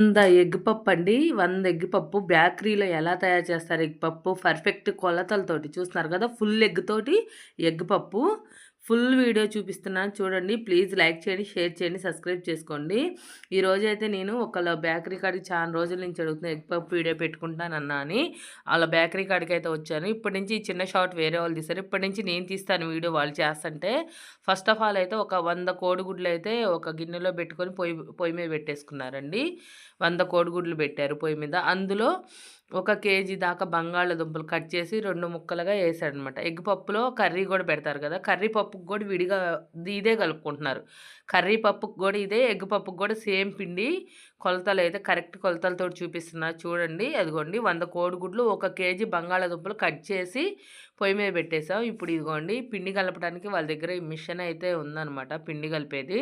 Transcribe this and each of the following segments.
వంద ఎగ్ పప్పు అండి. వంద ఎగ్ పప్పు బేకరీలో ఎలా తయారు చేస్తారు ఎగ్ పప్పు పర్ఫెక్ట్ కొలతలతోటి చూస్తున్నారు కదా! ఫుల్ ఎగ్ తోటి ఎగ్ పప్పు. ఫుల్ వీడియో చూపిస్తున్నాను చూడండి. ప్లీజ్ లైక్ చేయండి, షేర్ చేయండి, సబ్స్క్రైబ్ చేసుకోండి. ఈరోజైతే నేను ఒకళ్ళ బేకరీ కాడికి చాలా రోజుల నుంచి అడుగుతున్నా ఎగ్ పప్పు వీడియో పెట్టుకుంటానన్నా అని. వాళ్ళ బేకరీ కాడికైతే వచ్చాను. ఇప్పటి నుంచి చిన్న షాట్ వేరే వాళ్ళు తీస్తారు ఇప్పటి నుంచి నేను తీస్తాను వీడియో వాళ్ళు చేస్తుంటే ఫస్ట్ ఆఫ్ ఆల్ అయితే ఒక వంద కోడిగుడ్లు అయితే ఒక గిన్నెలో పెట్టుకొని పొయ్యి పొయ్యి మీద పెట్టేసుకున్నారండి. వంద కోడిగుడ్లు పెట్టారు పొయ్యి మీద. అందులో ఒక కేజీ దాకా బంగాళదుంపలు కట్ చేసి రెండు ముక్కలుగా వేసాడనమాట ఎగ్ పప్పులో కర్రీ కూడా పెడతారు కదా! కర్రీ పప్పుకి కూడా విడిగా ఇదే కలుపుకుంటున్నారు. కర్రీ పప్పుకు కూడా ఇదే, ఎగ్ పప్పుకి కూడా సేమ్ పిండి కొలతలు అయితే కరెక్ట్ కొలతలతో చూపిస్తున్నారు చూడండి. అదిగోండి వంద కోడిగుడ్లు, ఒక కేజీ బంగాళదుంపలు కట్ చేసి పొయ్యి మీద పెట్టేసాం. ఇప్పుడు ఇదిగోండి పిండి కలపడానికి వాళ్ళ దగ్గర ఈ మిషన్ అయితే ఉందనమాట పిండి కలిపేది.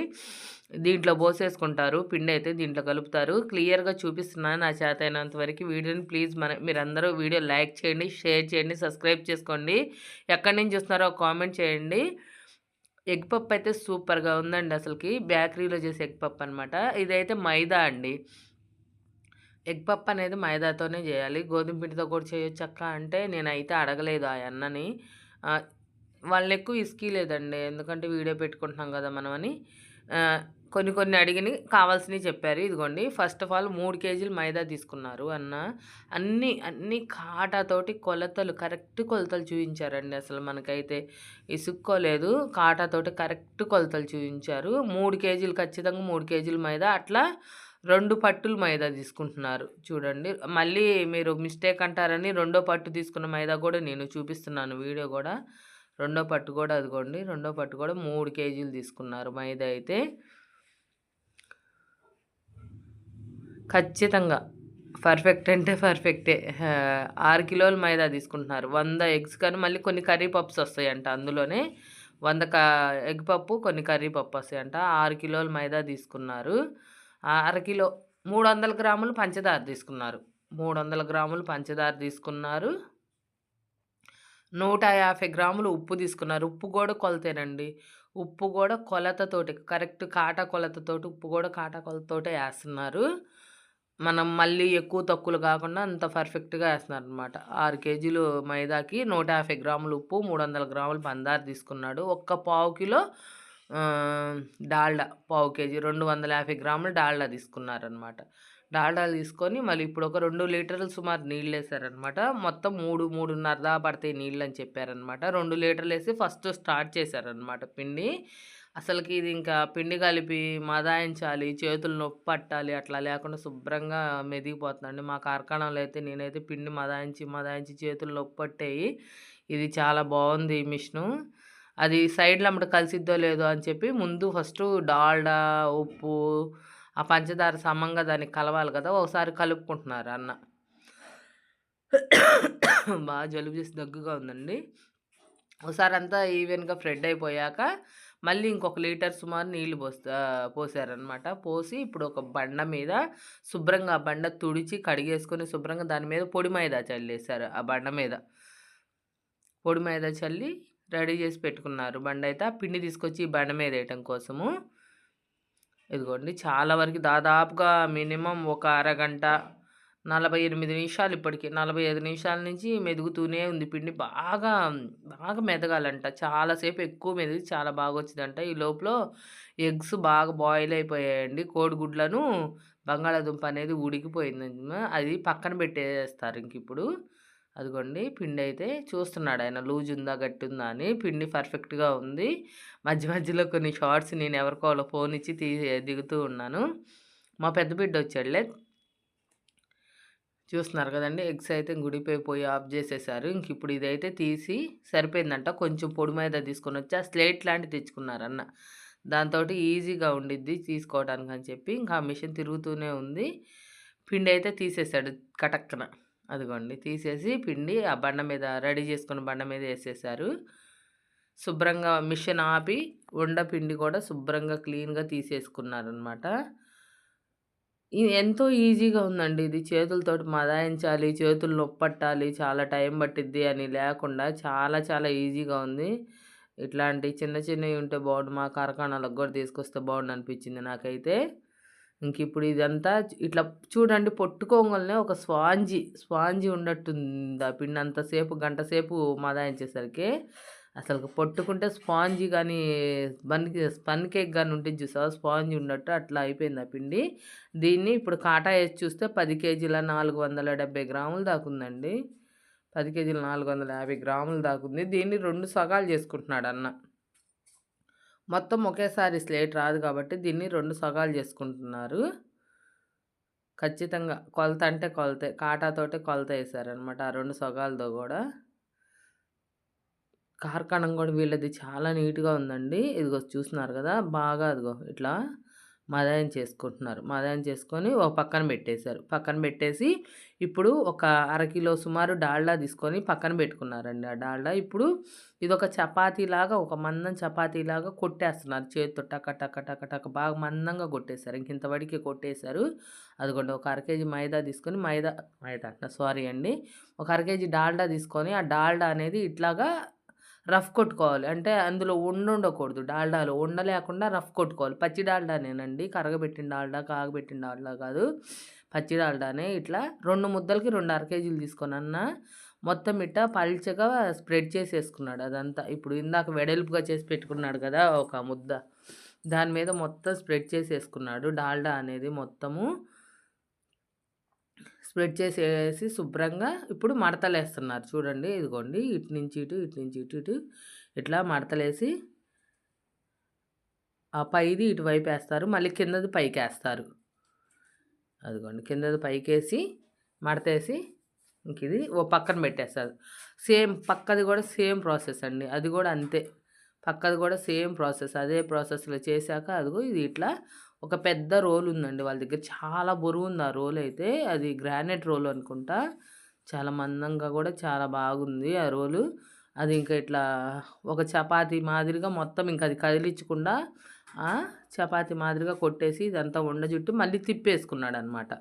దీంట్లో పోసేసుకుంటారు పిండయితే దీంట్లో కలుపుతారు. క్లియర్‌గా చూపిస్తున్నాను నా చేత అయినంత వరకు వీడియోని ప్లీజ్ మన మీరందరూ వీడియో లైక్ చేయండి, షేర్ చేయండి, సబ్స్క్రైబ్ చేసుకోండి. ఎక్కడి నుంచి చూస్తున్నారో కామెంట్ చేయండి. ఎగ్ పప్పు అయితే సూపర్‌గా ఉందండి అసలుకి బేకరీలో చేసే ఎగ్ పప్పు అనమాట. ఇదైతే మైదా అండి. ఎగ్ పప్పు అనేది మైదాతోనే చేయాలి. గోధుమ పిండితో కూడా అక్క అంటే నేనైతే అడగలేదు ఆ అన్నని వాళ్ళు వాళ్ళని ఎక్కువ లేదండి ఎందుకంటే వీడియో పెట్టుకుంటున్నాం కదా మనమని. కొన్ని కొన్ని అడిగిని కావాల్సినవి చెప్పారు. ఇదిగోండి ఫస్ట్ ఆఫ్ ఆల్ మూడు కేజీలు మైదా తీసుకున్నారు అన్న. అన్నీ అన్నీ కాటాతోటి కొలతలు కరెక్ట్ కొలతలు చూపించారండి అసలు మనకైతే. ఇసుక్కోలేదు. కాటాతోటి కరెక్ట్ కొలతలు చూపించారు మూడు కేజీలు ఖచ్చితంగా మూడు కేజీలు మైదా అట్లా రెండు పట్టులు మైదా తీసుకుంటున్నారు. చూడండి. మళ్ళీ మీరు మిస్టేక్ అంటారని రెండో పట్టు తీసుకున్న మైదా కూడా నేను చూపిస్తున్నాను వీడియో కూడా రెండో పట్టు కూడా అదిగోండి. రెండో పట్టు కూడా మూడు కేజీలు తీసుకున్నారు మైదా అయితే. ఖచ్చితంగా. పర్ఫెక్ట్ అంటే పర్ఫెక్టే. ఆరు కిలోల మైదా తీసుకుంటున్నారు. వంద ఎగ్స్ కానీ మళ్ళీ కొన్ని కర్రీ పప్స్ వస్తాయంట అందులోనే. వంద క ఎగ్ పప్పు, కొన్ని కర్రీ పప్పు వస్తాయంట. ఆరు కిలోల మైదా తీసుకున్నారు. అరకిలో అర కిలో 300 గ్రాములు పంచదార తీసుకున్నారు. 300 గ్రాములు పంచదార తీసుకున్నారు. 150 గ్రాములు ఉప్పు తీసుకున్నారు. ఉప్పు కూడా కొలతేనండి. ఉప్పు కూడా కొలతతోటి కరెక్ట్ కాటా కొలతతోటి ఉప్పు కూడా కాటా కొలతతోటే వేస్తున్నారు మనం మళ్ళీ ఎక్కువ తక్కువలు కాకుండా అంత పర్ఫెక్ట్‌గా వేస్తున్నారు అనమాట ఆరు కేజీలు మైదాకి 150 గ్రాములు ఉప్పు, 300 గ్రాములు పందార తీసుకున్నాడు. ఒక్క పావు కిలో డాల్డా పావు కేజీ 250 గ్రాములు డాల్డా తీసుకున్నారనమాట. డాల్డా తీసుకొని మళ్ళీ ఇప్పుడు ఒక రెండు లీటర్లు సుమారు నీళ్ళు వేసారనమాట మొత్తం 3, 3:30 దాకా పడతాయి అని చెప్పారనమాట. రెండు లీటర్లు వేసి ఫస్ట్ స్టార్ట్ చేశారనమాట పిండి. అసలుకి ఇది ఇంకా పిండి కలిపి మదాయించాలి, చేతులు నొప్పి పట్టాలి అట్లా లేకుండా శుభ్రంగా మెదిగిపోతుందండి. మా కార్ఖానాలో అయితే నేనైతే పిండి మదాయించి, మదాయించి చేతులు నొప్పి పట్టాయి. ఇది చాలా బాగుంది ఈ మిషను. అది సైడ్‌లో అమ్మడు కలిసిద్దో లేదో అని చెప్పి ముందు ఫస్ట్ డాల్డా, ఉప్పు, ఆ పంచదార సమంగా దానికి కలవాలి కదా! ఒకసారి కలుపుకుంటున్నారు అన్న. బాగా జలుబు చేసి దగ్గుగా ఉందండి. ఒకసారి అంతా ఈవెన్‌గా ఫ్రెడ్ అయిపోయాక మళ్ళీ ఇంకొక లీటర్ సుమారు నీళ్ళు పోస్తా పోసారనమాట. పోసి ఇప్పుడు ఒక బండ మీద శుభ్రంగా ఆ బండ తుడిచి, కడిగేసుకొని శుభ్రంగా దాని మీద పొడి మైదా చల్లేసారు ఆ బండ మీద. పొడి మైదా చల్లి రెడీ చేసి పెట్టుకున్నారు బండయితే. ఆ పిండి తీసుకొచ్చి ఈ బండ మీద వేయటం కోసము. ఇదిగోండి చాలా వరకు దాదాపుగా మినిమమ్ ఒక అరగంట, 48 నిమిషాలు ఇప్పటికి 45 నిమిషాల నుంచి మెదుగుతూనే ఉంది పిండి. బాగా, బాగా మెదగాలంట. చాలాసేపు ఎక్కువ మెదిగి చాలా బాగా వచ్చిందంట ఈ లోపల ఎగ్స్ బాగా బాయిల్ అయిపోయాయండి. కోడిగుడ్లను బంగాళాదుంప అనేది ఉడికిపోయింది అది పక్కన పెట్టేస్తారు ఇంకిప్పుడు. అదిగోండి పిండి అయితే చూస్తున్నాడు ఆయన లూజ్ ఉందా, గట్టి ఉందా అని. పిండి పర్ఫెక్ట్‌గా ఉంది. మధ్య మధ్యలో కొన్ని షార్ట్స్ నేను ఎవరికో ఫోన్ ఇచ్చి తీ దిగుతూ ఉన్నాను. మా పెద్ద బిడ్డ వచ్చాడులే చూస్తున్నారు కదండి ఎగ్స్ అయితే గుడిపోయి పోయి ఆఫ్ చేసేసారు. ఇంక ఇప్పుడు ఇదైతే తీసి సరిపోయిందంట. కొంచెం పొడి మీద తీసుకొని వచ్చి ఆ స్లేట్ లాంటి తెచ్చుకున్నారన్న. దాంతోటి ఈజీగా ఉండిద్ది తీసుకోవడానికి అని చెప్పి ఇంకా ఆ మిషన్ తిరుగుతూనే ఉంది. పిండి అయితే తీసేసాడు కటక్కన. అదిగోండి తీసేసి పిండి ఆ బండ మీద రెడీ చేసుకున్న బండ మీద వేసేసారు శుభ్రంగా మిషన్ ఆపి ఉండ పిండి కూడా శుభ్రంగా క్లీన్‌గా తీసేసుకున్నారనమాట. ఎంతో ఈజీగా ఉందండి ఇది. చేతులతోటి మదాయించాలి, చేతులు నొప్పట్టాలి చాలా టైం పట్టిద్ది అని లేకుండా చాలా చాలా ఈజీగా ఉంది. ఇట్లాంటి చిన్న చిన్నవి ఉంటే బాగుండు మా కార్ఖానాలకు కూడా తీసుకొస్తే బాగుండు అనిపించింది నాకైతే. ఇంక ఇప్పుడు ఇదంతా ఇట్లా చూడండి పొట్టుకోగలనే ఒక స్వాంజీ స్వాంజీ ఉండట్టుంది ఆ పిండి అంతసేపు గంట సేపు మదాయించేసరికి. అసలు పొట్టుకుంటే స్పాంజీ కానీ బన్ స్పన్ కేక్ కానీ ఉంటే చూసావా స్పాంజీ ఉన్నట్టు అట్లా అయిపోయింది ఆ పిండి. దీన్ని ఇప్పుడు కాటా వేసి చూస్తే పది కేజీల నాలుగు వందల డెబ్బై గ్రాములు దాకుందండి పది కేజీలు నాలుగు వందల యాభై గ్రాములు దాకుంది దీన్ని రెండు సగాలు చేసుకుంటున్నాడు అన్న. మొత్తం ఒకేసారి స్లేట్ రాదు కాబట్టి దీన్ని రెండు సగాలు చేసుకుంటున్నారు. ఖచ్చితంగా కొలత అంటే కొలతే కాటాతోటే కొలత వేసారనమాట ఆ రెండు సగాలతో కూడా. కార్ఖానం కూడా వీళ్ళది చాలా నీట్గా ఉందండి. ఇదిగో చూస్తున్నారు కదా బాగా అదిగో ఇట్లా మదాయం చేసుకుంటున్నారు. మదాయం చేసుకొని ఒక పక్కన పెట్టేశారు. పక్కన పెట్టేసి ఇప్పుడు ఒక అరకిలో సుమారు డాల్డా తీసుకొని పక్కన పెట్టుకున్నారండి. ఆ డాల్డా ఇప్పుడు ఇది ఒక చపాతీలాగా ఒక మందం చపాతీలాగా కొట్టేస్తున్నారు. చేతితో టక టక టక టక బాగా మందంగా కొట్టేశారు. ఇంక ఇంతవడికి కొట్టేశారు. అదిగోండి ఒక అర కేజీ మైదా తీసుకొని మైదా మైదా అంట సారీ అండి. ఒక అర కేజీ డాల్డా తీసుకొని ఆ డాల్డా అనేది ఇట్లాగా రఫ్ కొట్టుకోవాలి. అంటే అందులో ఉండ ఉండకూడదు. డాల్డాలో ఉండ లేకుండా రఫ్ కొట్టుకోవాలి. పచ్చి డాల్డానేనండి. కరగబెట్టిన డాల్డా కాగబెట్టిన డాల్డా కాదు. పచ్చి డాల్డానే ఇట్లా రెండు ముద్దలకి రెండు అర కేజీలు తీసుకొని అన్న మొత్తం ఇట్ట పల్చగా స్ప్రెడ్ చేసేసుకున్నాడు అదంతా. ఇప్పుడు ఇందాక వెడల్పుగా చేసి పెట్టుకున్నాడు కదా ఒక ముద్ద. దాని మీద మొత్తం స్ప్రెడ్ చేసేసుకున్నాడు. డాల్డా అనేది మొత్తము స్ప్రెడ్ చేసేసి శుభ్రంగా ఇప్పుడు మడతలేస్తున్నారు. చూడండి ఇదిగోండి ఇటు నుంచి ఇటు ఇటు నుంచి ఇటు ఇటు ఇట్లా మడతలేసి ఆ పైది ఇటువైపు వేస్తారు. మళ్ళీ కిందది పైకి వేస్తారు. అదిగోండి కిందది పైకేసి మడతేసి ఇంక ఇది ఓ పక్కన పెట్టేస్తారు. సేమ్ పక్కది కూడా సేమ్ ప్రాసెస్ అండి. అది కూడా అంతే. పక్కది కూడా సేమ్ ప్రాసెస్. అదే ప్రాసెస్లో చేశాక అదిగో ఇది ఇట్లా ఒక పెద్ద రోల్ ఉందండి వాళ్ళ దగ్గర. చాలా బరువు ఉంది ఆ రోల్ అయితే. అది గ్రానైట్ రోల్ అనుకుంటా. చాలా మందంగా కూడా చాలా బాగుంది ఆ రోలు. అది ఇంకా ఇట్లా ఒక చపాతి మాదిరిగా మొత్తం ఇంకా అది కదిలించకుండా చపాతి మాదిరిగా కొట్టేసి ఇదంతా ఉండ చుట్టి మళ్ళీ తిప్పేసుకున్నాడు అనమాట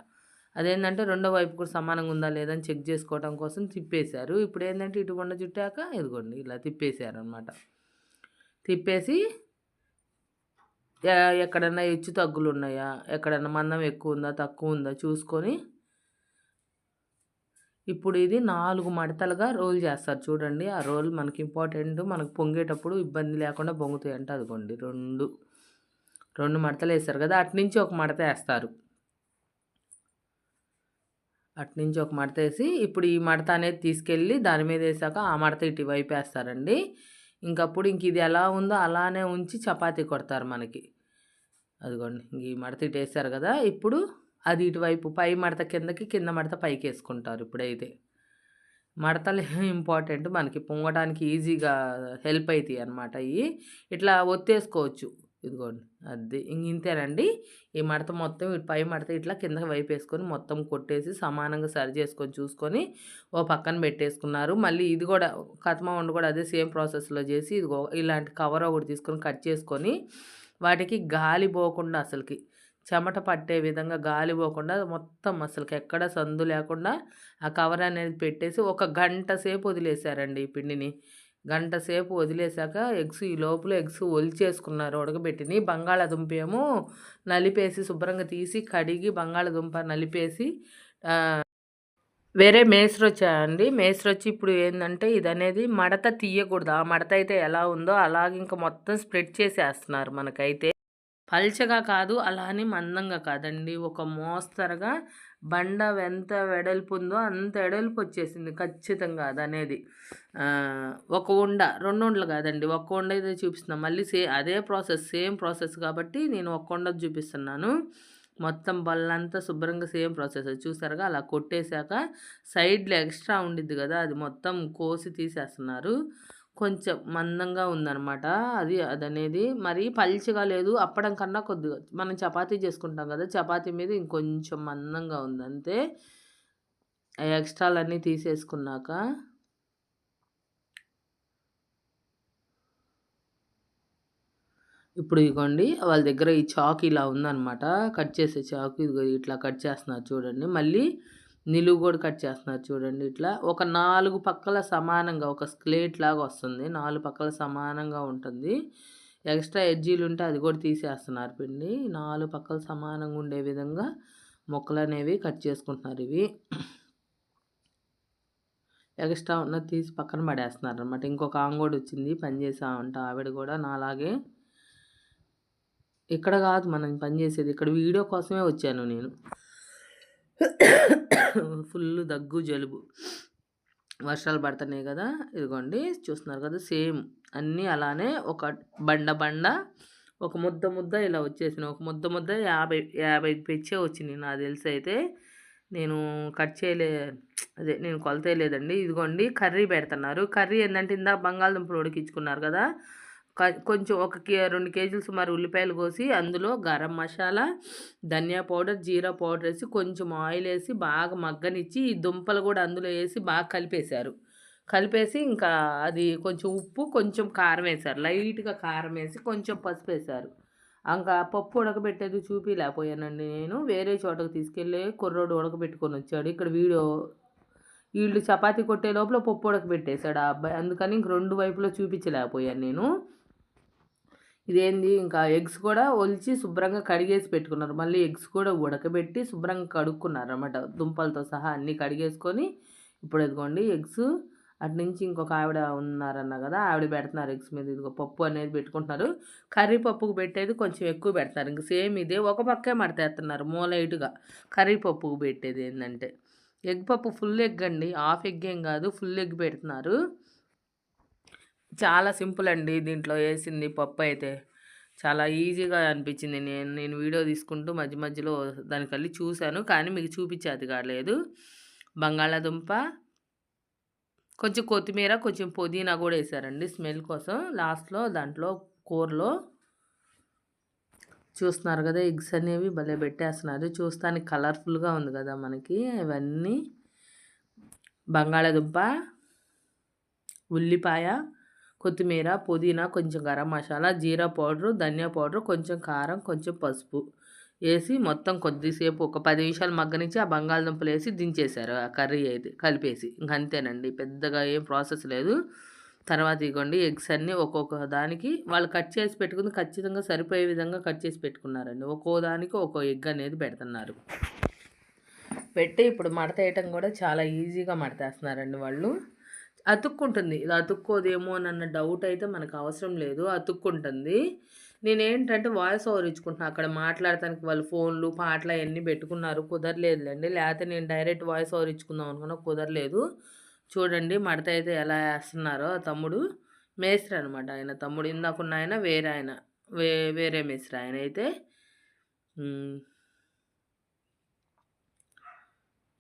అదేంటంటే రెండో వైపు కూడా సమానంగా ఉందా లేదని చెక్ చేసుకోవడం కోసం తిప్పేశారు. ఇప్పుడు ఏంటంటే ఇటు ఉండ చుట్టాక ఇదిగోండి ఇలా తిప్పేశారు అనమాట తిప్పేసి ఎక్కడన్నా హెచ్చు తగ్గులు ఉన్నాయా ఎక్కడన్నా మందం ఎక్కువ ఉందా తక్కువ ఉందా చూసుకొని ఇప్పుడు ఇది నాలుగు మడతలుగా రోల్ చేస్తారు చూడండి. ఆ రోల్ మనకి ఇంపార్టెంట్. మనకు పొంగేటప్పుడు ఇబ్బంది లేకుండా పొంగుతాయి అంటే అదిగోండి. రెండు రెండు మడతలు వేస్తారు కదా అటు నుంచి ఒక మడత వేస్తారు. అట్నుంచి ఒక మడత వేసి ఇప్పుడు ఈ మడత అనేది తీసుకెళ్ళి దాని మీద వేసాక ఆ మడత ఇటు వైపు వేస్తారండి. ఇంకప్పుడు ఇంక ఇది ఎలా ఉందో అలానే ఉంచి చపాతీ కొడతారు మనకి. అదిగోండి ఇంక ఈ మడత ఇటు వేస్తారు కదా ఇప్పుడు అది ఇటువైపు పై మడత కిందకి కింద మడత పైకి వేసుకుంటారు ఇప్పుడైతే. మడతలు ఇంపార్టెంట్ మనకి పొంగడానికి ఈజీగా హెల్ప్ అవుతాయి అనమాట ఇవి. ఇట్లా ఒత్తేసుకోవచ్చు. ఇదిగోండి. అది ఇంతేనండి. ఈ మడత మొత్తం ఇటు పై మడత ఇట్లా కిందకి వైపు వేసుకొని మొత్తం కొట్టేసి సమానంగా సరి చేసుకొని చూసుకొని ఓ పక్కన పెట్టేసుకున్నారు. మళ్ళీ ఇది కూడా కథమ వండు కూడా అదే సేమ్ ప్రాసెస్లో చేసి ఇదిగో ఇలాంటి కవర్ ఒకటి తీసుకొని కట్ చేసుకొని వాటికి గాలి పోకుండా అసలుకి చెమట పట్టే విధంగా గాలి పోకుండా మొత్తం అసలుకి ఎక్కడ సందు లేకుండా ఆ కవర్ అనేది పెట్టేసి ఒక గంట సేపు వదిలేశారండి ఈ పిండిని. గంట సేపు వదిలేశాక ఎగ్స్ ఈ లోపల ఎగ్స్ ఒలిచేసుకున్నారు ఉడకబెట్టిని బంగాళాదుంప ఏమో నలిపేసి శుభ్రంగా తీసి కడిగి బంగాళాదుంప నలిపేసి వేరే మేస్త్రి వచ్చాయండి మేస్త్రి వచ్చి ఇప్పుడు ఏంటంటే ఇది అనేది మడత తీయకూడదు. ఆ మడత అయితే ఎలా ఉందో అలాగే ఇంకా మొత్తం స్ప్రెడ్ చేసేస్తున్నారు మనకైతే. పల్చగా కాదు అలా అని మందంగా కాదండి. ఒక మోస్తరుగా బండ ఎంత వెడల్పు ఉందో అంత వెడల్పు వచ్చేసింది ఖచ్చితంగా అది అనేది ఒక ఉండ రెండు ఉండలు కాదండి ఒక్క ఉండ అయితే చూపిస్తున్నాను మళ్ళీ సే అదే ప్రాసెస్ సేమ్ ప్రాసెస్ కాబట్టి నేను ఒక్క ఉండ చూపిస్తున్నాను. మొత్తం బల్లంతా శుభ్రంగా సేమ్ ప్రాసెస్. చూసారుగా అలా కొట్టేశాక సైడ్లో ఎక్స్ట్రా ఉండిద్ది కదా అది మొత్తం కోసి తీసేస్తున్నారు. కొంచెం మందంగా ఉందన్నమాట. అది అదనేది. మరీ పల్చగా లేదు. అప్పడం కన్నా కొద్దిగా. మనం చపాతీ చేసుకుంటాం కదా! చపాతీ మీద ఇంకొంచెం మందంగా ఉంది. అంతే. ఎక్స్ట్రాలన్నీ తీసేసుకున్నాక ఇప్పుడు ఇదిగోండి వాళ్ళ దగ్గర ఈ చాక్ ఇలా ఉందన్నమాట. కట్ చేసే చాకు ఇదిగో ఇట్లా కట్ చేస్తున్నారు చూడండి. మళ్ళీ నిలువు కూడా కట్ చేస్తున్నారు చూడండి ఇట్లా. ఒక నాలుగు పక్కల సమానంగా ఒక స్క్లేట్ లాగా వస్తుంది. నాలుగు పక్కల సమానంగా ఉంటుంది. ఎక్స్ట్రా ఎడ్జీలు ఉంటే అది కూడా తీసేస్తున్నారు పిండి. నాలుగు పక్కలు సమానంగా ఉండే విధంగా మొక్కలు అనేవి కట్ చేసుకుంటున్నారు ఇవి. ఎక్స్ట్రా ఉన్నది తీసి పక్కన పడేస్తున్నారు అనమాట ఇంకొక ఆమె కూడా వచ్చింది. పని చేసామంట ఆవిడ కూడా నాలాగే. ఇక్కడ కాదు మనం పని చేసేది. ఇక్కడ వీడియో కోసమే వచ్చాను నేను. ఫుల్ దగ్గు జలుబు. వర్షాలు పడుతున్నాయి కదా ఇదిగోండి చూస్తున్నారు కదా సేమ్. అన్నీ అలానే ఒక బండ బండ ఒక ముద్ద ముద్ద ఇలా వచ్చేసిన ఒక ముద్ద ముద్ద యాభై యాభై పెచ్చే వచ్చింది నాకు తెలిసి అయితే. నేను కట్ చేయలే అదే నేను కొలతలేదండి ఇదిగోండి కర్రీ పెడుతున్నారు. కర్రీ ఏంటంటే ఇందాక బంగాళదుంపలు ఉడికించుకున్నారు కదా కొంచెం ఒక రెండు కేజీలు సుమారు ఉల్లిపాయలు కోసి అందులో గరం మసాలా ధనియా పౌడర్ జీరా పౌడర్ వేసి కొంచెం ఆయిల్ వేసి బాగా మగ్గనిచ్చి ఈ దుంపలు కూడా అందులో వేసి బాగా కలిపేశారు. కలిపేసి ఇంకా అది కొంచెం ఉప్పు కొంచెం కారం వేశారు. లైట్గా కారం వేసి కొంచెం పసుపు వేశారు. ఇంకా పప్పు ఉడకబెట్టేది చూపిలేకపోయానండి నేను. వేరే చోటకు తీసుకెళ్ళి కుర్రోడు ఉడకబెట్టుకొని వచ్చాడు. ఇక్కడ వీడియో వీళ్ళు చపాతీ కొట్టే లోపల పప్పు ఉడకబెట్టేశాడు ఆ అబ్బాయి. అందుకని ఇంక రెండు వైపులో చూపించలేకపోయాను నేను. ఇదేంది? ఇంకా ఎగ్స్ కూడా ఒలిచి శుభ్రంగా కడిగేసి పెట్టుకున్నారు. మళ్ళీ ఎగ్స్ కూడా ఉడకబెట్టి శుభ్రంగా కడుక్కున్నారు అనమాట దుంపలతో సహా అన్నీ కడిగేసుకొని ఇప్పుడు ఎదుకోండి ఎగ్స్. అటు నుంచి ఇంకొక ఆవిడ ఉన్నారన్న కదా ఆవిడ పెడుతున్నారు ఎగ్స్ మీద. ఇదిగో పప్పు అనేది పెట్టుకుంటున్నారు. కర్రీ పప్పుకు పెట్టేది కొంచెం ఎక్కువ పెడతారు ఇంక సేమ్ ఇదే ఒక పక్కే మడతేస్తున్నారు మూలైటుగా కర్రీ పప్పుకు పెట్టేది ఏంటంటే ఎగ్ పప్పు ఫుల్ ఎగ్ అండి. హాఫ్ ఎగ్ ఏం కాదు ఫుల్ ఎగ్ పెడుతున్నారు. చాలా సింపుల్ అండి దీంట్లో వేసింది పప్పు అయితే. చాలా ఈజీగా అనిపించింది. నేను నేను వీడియో తీసుకుంటూ మధ్య మధ్యలో దానికి వెళ్ళి చూశాను. కానీ మీకు చూపించేది కాలేదు బంగాళాదుంప కొంచెం కొత్తిమీర కొంచెం పుదీనా కూడా వేసారండి స్మెల్ కోసం. లాస్ట్లో దాంట్లో కూరలో చూస్తున్నారు కదా ఎగ్స్ అనేవి భలే పెట్టేస్తున్నారు. చూస్తానికి కలర్ఫుల్గా ఉంది కదా మనకి ఇవన్నీ బంగాళాదుంప ఉల్లిపాయ కొత్తిమీర పుదీనా కొంచెం గరం మసాలా జీరా పౌడరు ధనియా పౌడరు కొంచెం కారం కొంచెం పసుపు వేసి మొత్తం కొద్దిసేపు ఒక పది నిమిషాలు మగ్గనిచ్చి ఆ బంగాళదుంపలు వేసి దించేశారు ఆ కర్రీ అయితే కలిపేసి. ఇంక అంతేనండి పెద్దగా ఏం ప్రాసెస్ లేదు. తర్వాత ఇగోండి ఎగ్స్ అన్నీ ఒక్కొక్క దానికి వాళ్ళు కట్ చేసి పెట్టుకుని ఖచ్చితంగా సరిపోయే విధంగా కట్ చేసి పెట్టుకున్నారండి. ఒక్కో దానికి ఒక్కో ఎగ్ అనేది పెడుతున్నారు. పెట్టి ఇప్పుడు మడత వేయటం కూడా చాలా ఈజీగా మడతేస్తున్నారండి వాళ్ళు. అతుక్కుంటుంది. ఇది అతుక్కోదేమో అన్న డౌట్ అయితే మనకు అవసరం లేదు. అతుక్కుంటుంది. నేనేంటంటే వాయిస్ ఓవర్ ఇచ్చుకుంటున్నాను అక్కడ మాట్లాడటానికి వాళ్ళు ఫోన్లు పాటలు అవన్నీ పెట్టుకున్నారు. కుదరలేదులేండి. లేకపోతే నేను డైరెక్ట్ వాయిస్ ఓవర్ ఇచ్చుకుందాం అనుకున్నా కుదరలేదు. చూడండి మడత అయితే ఎలా వేస్తున్నారో తమ్ముడు. మేస్త్రి అనమాట ఆయన. తమ్ముడు ఇందాకున్న ఆయన వేరే ఆయన. వే వేరే మేస్త్రి ఆయన అయితే.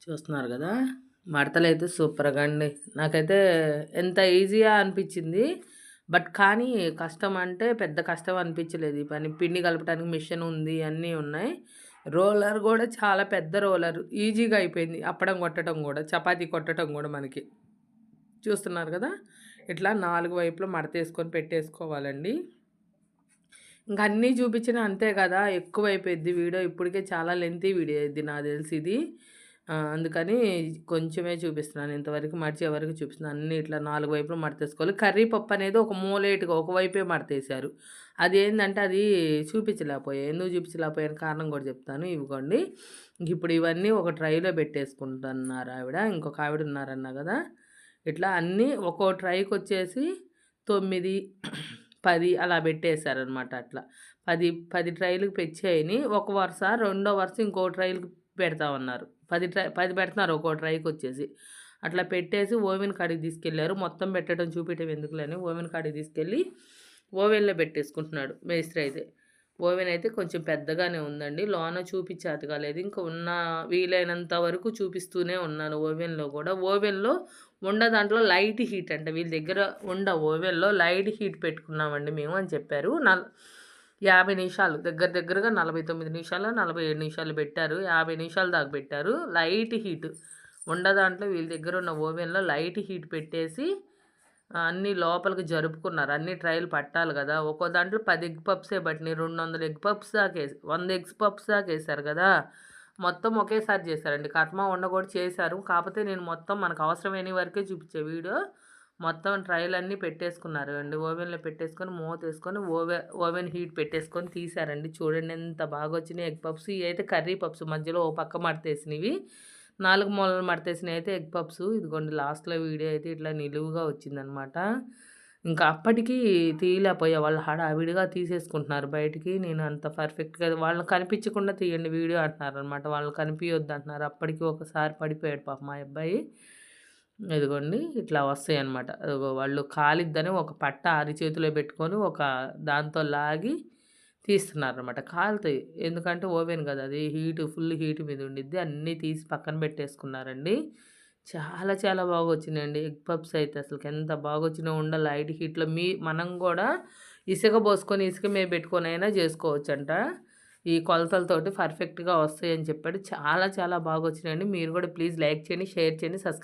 చూస్తున్నారు కదా? మడతలు అయితే సూపర్గా అండి. నాకైతే ఎంత ఈజీగా అనిపించింది బట్ కానీ కష్టం అంటే పెద్ద కష్టం అనిపించలేదు ఈ పని. పిండి కలపడానికి మిషన్ ఉంది అన్నీ ఉన్నాయి. రోలర్ కూడా చాలా పెద్ద రోలర్ ఈజీగా అయిపోయింది. అప్పడం కొట్టడం కూడా చపాతీ కొట్టడం కూడా మనకి. చూస్తున్నారు కదా? ఇట్లా నాలుగు వైపులు మడతేసుకొని పెట్టేసుకోవాలండి. ఇంక అన్నీ చూపించిన అంతే కదా ఎక్కువ అయిపోయింది వీడియో. ఇప్పటికే చాలా లెంతీ వీడియో ఇది నాకు తెలిసి ఇది. అందుకని కొంచెమే చూపిస్తున్నాను. ఇంతవరకు మడిచే వరకు చూపిస్తున్నాను అన్ని ఇట్లా నాలుగు వైపులు మడతేసుకోవాలి. కర్రీ పప్పు అనేది ఒక మూలేటుగా ఒకవైపే మడతేశారు. అది ఏంటంటే అది చూపించలేకపోయాయి ఎందుకు చూపించలేకపోయాను? కారణం కూడా చెప్తాను. ఇవ్వండి. ఇప్పుడు ఇవన్నీ ఒక ట్రైలో పెట్టేసుకుంటున్నారు ఆవిడ. ఇంకొక ఆవిడ ఉన్నారన్న కదా. ఇట్లా అన్నీ ఒక్కో ట్రైకి వచ్చేసి తొమ్మిది పది అలా పెట్టేశారనమాట అట్లా. పది పది ట్రైలకు పెచ్చాయని. ఒక వరుస రెండో వరుస ఇంకో ట్రైలకు పెడతామన్నారు. పది ట్రై పది పెడుతున్నారు ఒక్కో ట్రైకి వచ్చేసి అట్లా పెట్టేసి ఓవెన్ కాడికి తీసుకెళ్ళారు మొత్తం పెట్టడం చూపించడం ఎందుకులని ఓవెన్ కాడికి తీసుకెళ్ళి ఓవెన్లో పెట్టేసుకుంటున్నాడు మేస్త్రి అయితే. ఓవెన్ అయితే కొంచెం పెద్దగానే ఉందండి. లోన చూపించేది కాలేదు. ఇంకా ఉన్న వీలైనంత వరకు చూపిస్తూనే ఉన్నాను ఓవెన్లో కూడా. ఓవెన్లో ఉండ దాంట్లో లైట్ హీట్ అంట. వీళ్ళ దగ్గర ఉండ ఓవెన్లో లైట్ హీట్ పెట్టుకున్నామండి మేము అని చెప్పారు. నల్ యాభై నిమిషాలు దగ్గర దగ్గరగా నలభై తొమ్మిది నిమిషాలు నలభై ఏడు నిమిషాలు పెట్టారు. యాభై నిమిషాలు దాకా పెట్టారు. లైట్ హీట్ ఉండ దాంట్లో వీళ్ళ దగ్గర ఉన్న ఓవెన్లో లైట్ హీట్ పెట్టేసి అన్నీ లోపలికి జరుపుకున్నారు. అన్ని ట్రయల్ పట్టాలి కదా. ఒక్కో దాంట్లో పది ఎగ్ పప్సే బట్టినాయి రెండు వందల ఎగ్ పప్స్ దాకా వేసి వంద ఎగ్స్ పప్స్ దాకా వేసారు కదా. మొత్తం ఒకేసారి చేశారండి. కట్మా వండ కూడా చేశారు. కాకపోతే నేను మొత్తం మనకు అవసరమైన వరకే చూపించే వీడియో. మొత్తం ట్రైల్ అన్నీ పెట్టేసుకున్నారు అండి. ఓవెన్లో పెట్టేసుకొని మూత వేసుకొని ఓవెన్ ఓవెన్ హీట్ పెట్టేసుకొని తీసారండి. చూడండి ఎంత బాగా వచ్చినాయి ఎగ్ పప్స్ ఇవి అయితే కర్రీ పప్స్ మధ్యలో ఓ పక్క మడతేసినవి. నాలుగు మూలలు మడతేసినవి అయితే ఎగ్ పప్స్ ఇదిగోండి లాస్ట్లో వీడియో అయితే ఇట్లా నిలువుగా వచ్చిందనమాట. ఇంకా అప్పటికీ తీయలేకపోయా. వాళ్ళు హడావిడిగా తీసేసుకుంటున్నారు బయటికి. నేను అంత పర్ఫెక్ట్గా వాళ్ళని కనిపించకుండా తీయండి వీడియో అంటున్నారు అనమాట వాళ్ళు కనిపించొద్దు అంటున్నారు అప్పటికి ఒకసారి పడిపోయాడు పాప మా అబ్బాయి. ఇదిగోండి ఇట్లా వస్తాయి అనమాట వాళ్ళు కాలిద్దని ఒక పట్ట అరి చేతిలో పెట్టుకొని ఒక దాంతో లాగి తీస్తున్నారు అనమాట కాలుతాయి. ఎందుకంటే ఓవెన్ కదా అది హీట్ ఫుల్ హీట్ మీద ఉండిద్ది. అన్నీ తీసి పక్కన పెట్టేసుకున్నారండి. చాలా చాలా బాగా వచ్చినాయండి ఎగ్ పప్స్ అయితే అసలు ఎంత బాగా వచ్చినా ఉండ లైట్ హీట్లో మీ మనం కూడా ఇసుక పోసుకొని ఇసుక మీద పెట్టుకొని అయినా చేసుకోవచ్చంట. ఈ కొలతలతోటి పర్ఫెక్ట్గా వస్తాయని చెప్పాడు. చాలా చాలా బాగా వచ్చినాయండి మీరు కూడా ప్లీజ్ లైక్ చేయండి షేర్ చేయండి సబ్స్క్రైబ్